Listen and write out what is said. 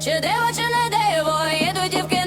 чи диво, чи не диво, їдуть дівки.